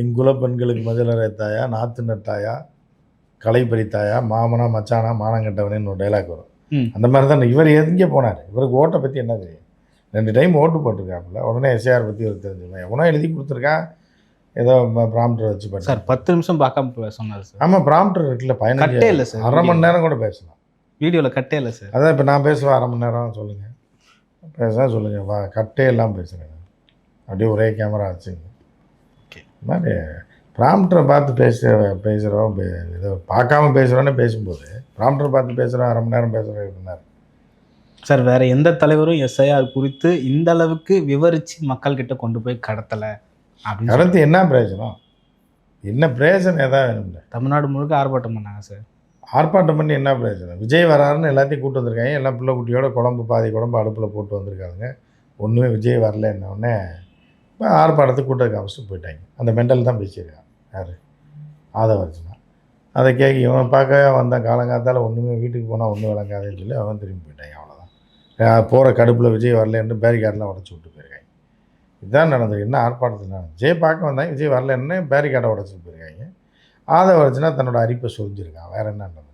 எங்குல பெண்களுக்கு மதிலரை தாயா நாத்து நட்டாயா களை பறித்தாயா மாமனா மச்சானா மானங்கட்டவனேன்னு ஒரு டைலாக் வரும். அந்த மாதிரி தான் இவர் எங்கே போனார்? இவருக்கு ஓட்டை பற்றி என்ன தெரியும்? ரெண்டு டைம் ஓட்டு போட்டிருக்காப்புல. உடனே எஸ்ஏஆர் பற்றி ஒரு தெரிஞ்சுக்கலாம் எவனோ எழுதி கொடுத்துருக்கான் ஏதோ ப்ராம்ப்டர் வச்சு பண்ணி சார் பத்து நிமிஷம் பார்க்காம சொன்னார் சார். ஆமாம் ப்ராம்ப்டர் இருக்குல்ல பதினஞ்சு இல்லை சார் அரை மணி நேரம் கூட பேசலாம். வீடியோவில் கட்டே இல்லை சார். அதான் இப்போ நான் பேசுவேன் அரை மணி நேரம் சொல்லுங்கள் பேச சொல்லுங்கள் வா கட்டே எல்லாம் பேசுகிறேன் அப்படியே ஒரே கேமரா வச்சுங்க. மாதிரி ப்ராம்ப்டரை பார்த்து பேச பேசுகிறோம் இதை பார்க்காம பேசுகிறோன்னு பேசும்போது ப்ராம்ப்டரை பார்த்து பேசுகிறோம் அரை மணி நேரம் பேசுகிறோம் இருந்தார் சார் வேற எந்த தலைவரும் எஸ்ஐஆர் குறித்து இந்த அளவுக்கு விவரிச்சு மக்கள் கிட்ட கொண்டு போய் கடத்தலை அப்படின்னு கடந்து என்ன பிரயோஜனம்? என்ன பிரயோஜனம் எதாவது வேணும்ல தமிழ்நாடு முழுக்க ஆர்ப்பாட்டம் பண்ணாங்க சார். ஆர்ப்பாட்டம் பண்ணி என்ன பிரயோஜனம்? விஜய் வராருன்னு எல்லாத்தையும் கூட்டு வந்திருக்காங்க. எல்லாம் பிள்ளை குட்டியோட குழம்பு பாதி குழம்பு அடுப்பில் போட்டு வந்திருக்காங்க. ஒன்றுமே விஜய் வரல என்ன உடனே இப்போ ஆர்ப்பாட்டத்துக்கு கூட்ட காமிச்சிட்டு போயிட்டாங்க. அந்த மெண்டல் தான் பேசியிருக்கான் யார்? ஆதவர்ஜனா. அதை கேட்க இவன் பார்க்க வந்தான் காலங்காத்தால் ஒன்றுமே வீட்டுக்கு போனால் ஒன்றும் விளங்காதே சொல்லி அவன் திரும்பி போயிட்டாங்க. அவ்வளோதான் போகிற கடுப்பில் விஜய் வரலன்னு பேரிகார்டெலாம் உடச்சி விட்டு போயிருக்காங்க. இதுதான் நடந்தது. என்ன ஆர்ப்பாட்டத்தில் நடந்தது? விஜய் பார்க்க வந்தாங்க. விஜய் வரலன்னு பேரிகார்டை உடச்சிட்டு போயிருக்காங்க. ஆதவர்ஜனா தன்னோட அரிப்பை சொரிஞ்சிருக்கான். வேறு என்ன நடந்தது?